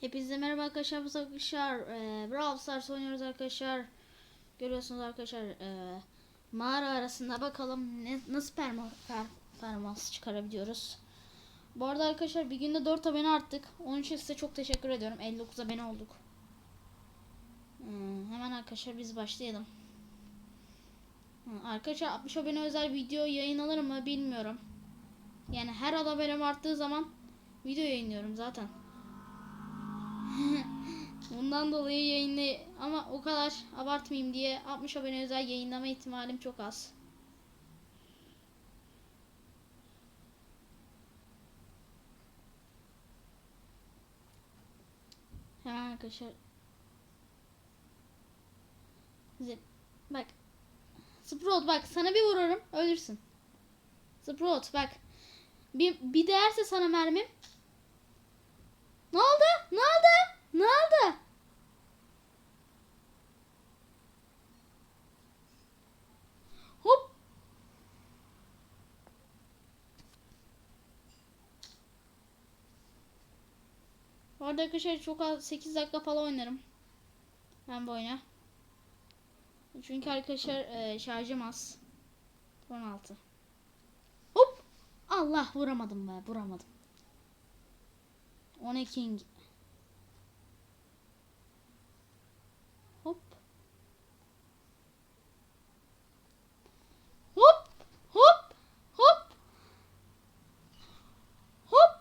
Hepinize merhaba arkadaşlar. Bu arkadaşlar e, Brawl Stars oynuyoruz arkadaşlar. Görüyorsunuz arkadaşlar e, mağara arasında bakalım ne, nasıl perma, per, performans çıkarabiliyoruz. Bu arada arkadaşlar bir günde 4 abone arttık. Onun için size çok teşekkür ediyorum. 59 abone olduk. Hmm, hemen arkadaşlar biz başlayalım. Hmm, arkadaşlar 60 abone özel video yayınlanır mı bilmiyorum. Yani her abonem arttığı zaman video yayınlıyorum zaten. Bundan dolayı yayını ama o kadar abartmayayım diye 60 abone özel yayınlama ihtimalim çok az. Hemen arkadaşlar. Bak. Sprout bak sana bir vururum ölürsün. Sprout bak. Bir, bir değerse sana mermim. Ne oldu? Ne oldu? Ne oldu? Hop. Bu arada arkadaşlar çok az 8 dakika falan oynarım. Ben bu oyuna. Çünkü arkadaşlar e, şarjım az. 16. Hop. Allah vuramadım be vuramadım. 12 King. Hop. Hop. Hop. Hop. Hop.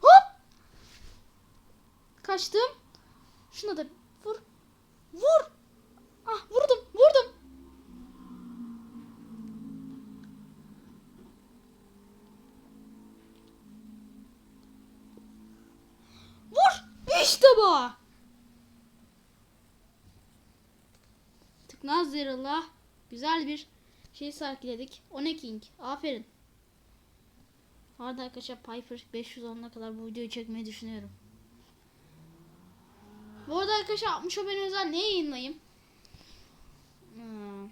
Hop. Kaçtım. Şuna da vur. Vur. Ah vurdum. Bu. Tıknaz güzel bir şey sergiledik. One King. Aferin. Arada arkadaşlar Piper 510'a kadar bu videoyu çekmeyi düşünüyorum. Bu arada arkadaşlar 60 abone özel ne yayınlayayım? Hmm.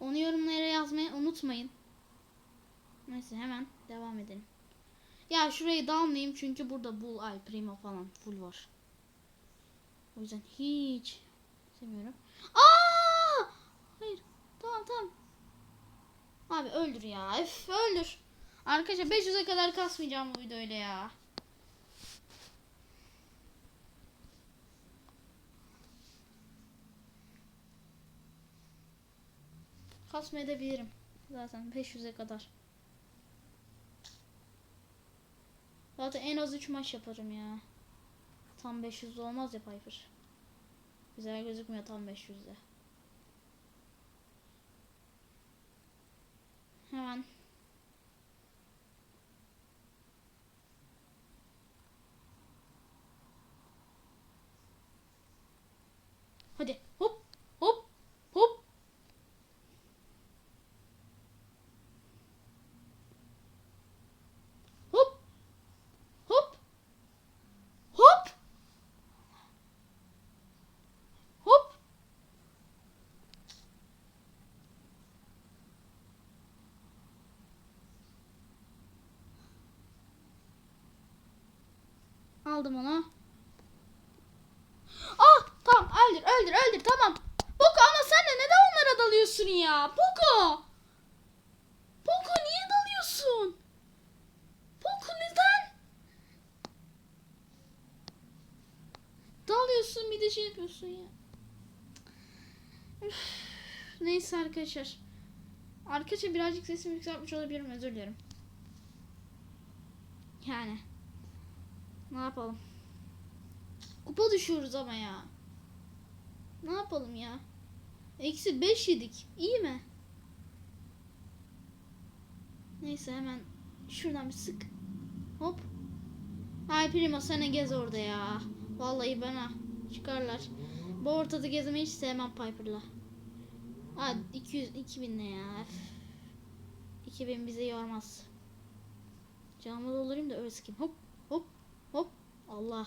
Onu yorumlara yazmayı unutmayın. Neyse hemen devam edelim. Ya şurayı dalmayayım çünkü burada Bull Ay Primo falan full var. O yüzden hiç sevmiyorum. Aa! Hayır. Tamam tamam. Abi öldür ya. Üf öldür. Arkadaşlar 500'e kadar kasmayacağım bu videoyla ya. Kasmayabilirim. Zaten 500'e kadar. Zaten en az 3 maç yaparım ya. Tam 500 olmaz ya Piper. Güzel gözükmüyor tam 500'de. Hemen. Hadi hop hop hop. Hop hop hop hop. Aldım onu. Ah tamam öldür öldür öldür tamam. Poco ama sen de neden onlara dalıyorsun ya? Poco. Poco niye dalıyorsun? Poco neden? Dalıyorsun bir de şey yapıyorsun ya. Üf, Neyse arkadaşlar. Arkadaşlar birazcık sesimi yükseltmiş olabilirim özür dilerim. Yani. Ne yapalım? Kupa düşüyoruz ama ya. Ne yapalım ya? Eksi 5 yedik. İyi mi? Neyse hemen şuradan bir sık. Hop. Ay Primo de gez orada ya. Vallahi bana çıkarlar. Bu ortada gezmeyi hiç sevmem Piper'la. Ha 200 2000 ne ya? Üf. 2000 bizi yormaz. Canımı doldurayım da öyle sıkayım. Hop Allah.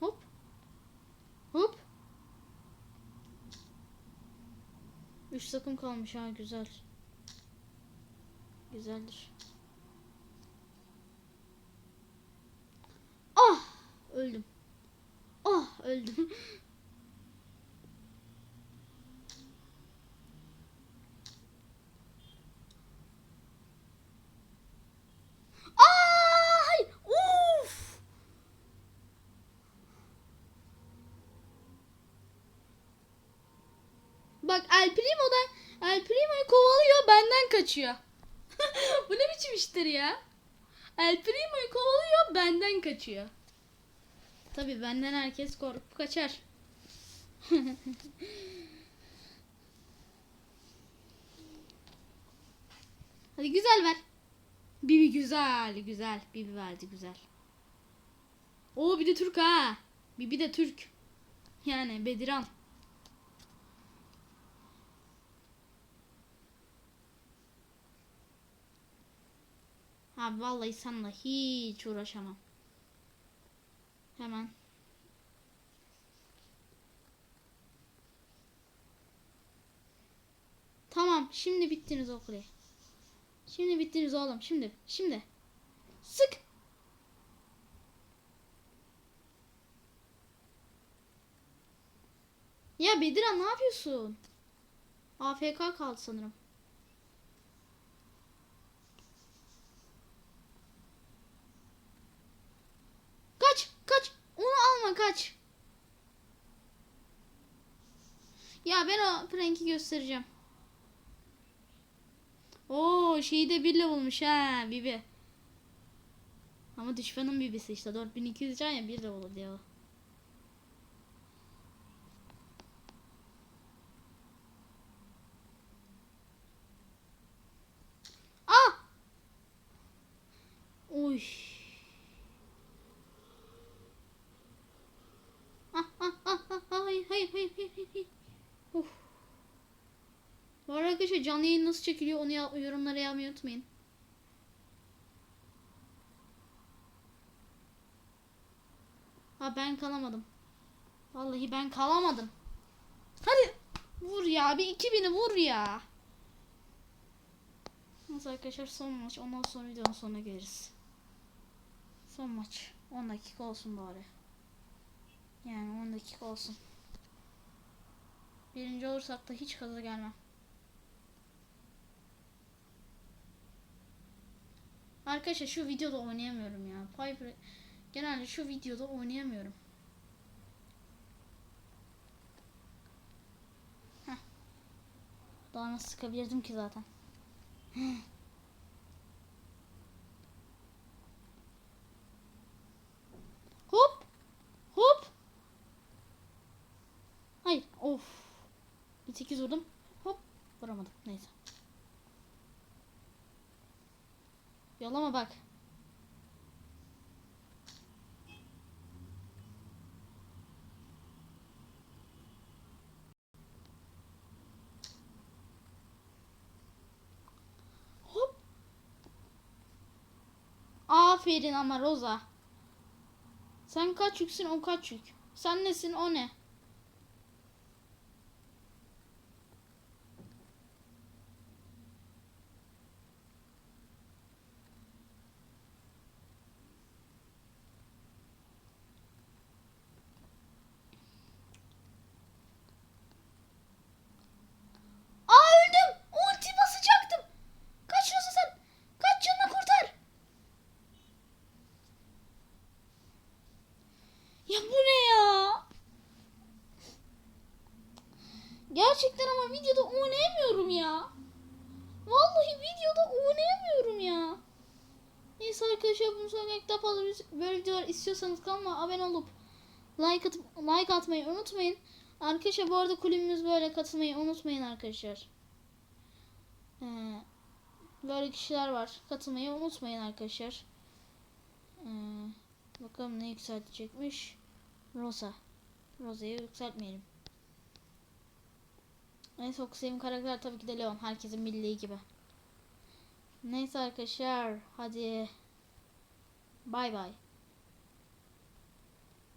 Hop. Hop. Üç takım kalmış ha güzel. Güzeldir. Ah öldüm. Ah öldüm. Bak El Primo'dan El Primo'yu kovalıyor benden kaçıyor. Bu ne biçim iştir ya? El Primo'yu kovalıyor benden kaçıyor. Tabi benden herkes korkup kaçar. Hadi güzel ver. Bibi güzel güzel. Bibi verdi güzel. Oo bir de Türk ha. Bibi de Türk. Yani Bediran. Abi vallahi seninle hiç uğraşamam. Hemen. Tamam şimdi bittiniz o kule. Şimdi bittiniz oğlum şimdi. Şimdi. Sık. Ya Bediran ne yapıyorsun? AFK kaldı sanırım. Kaç, kaç. Onu alma kaç. Ya ben o Frank'i göstereceğim. Oo şeyi de bir bulmuş ha Bibi. Ama düşmanın Bibi'si işte 4200 can ya bir level diyor. Ah! Oy. Ah ah ah ah ah, hayır hayır hayır hayır. hayır. Of. Bu arada arkadaşlar canlı yayın nasıl çekiliyor onu ya- yorumlara yazmayı unutmayın. Ha ben kalamadım. Vallahi ben kalamadım. Hadi vur ya bir 2000'i vur ya. Neyse arkadaşlar son maç ondan sonra videonun sonuna geliriz. Son maç 10 dakika olsun bari. Yani 10 dakika olsun. Birinci olursak da hiç kaza gelmem. Arkadaşlar şu videoda oynayamıyorum ya. Piper genelde şu videoda oynayamıyorum. Daha nasıl sıkabilirdim ki zaten. Hop. Hop. Hayır. Of. Bir 8 vurdum. Hop. Vuramadım. Neyse. Yolama bak. Hop. Aferin ama Roza. Sen kaç yüksin o kaç yük. Sen nesin o ne? Aa öldüm. Ulti basacaktım. Kaç Roza sen. Kaç canını kurtar. Ya bu ne ya? Gerçekten ama videoda oynayamıyorum ya. Vallahi videoda oynayamıyorum ya. Neyse arkadaşlar bunu sonraki daha fazla böyle videolar istiyorsanız kanalıma abone olup like atıp like atmayı unutmayın. Arkadaşlar bu arada kulübümüz böyle katılmayı unutmayın arkadaşlar. Ee, böyle kişiler var. Katılmayı unutmayın arkadaşlar. Ee, bakalım ne yükseltecekmiş. Rosa. Rosa'yı yükseltmeyelim. En çok sevdiğim karakter tabii ki de Leon. Herkesin bildiği gibi. Neyse arkadaşlar. Hadi. Bay bay.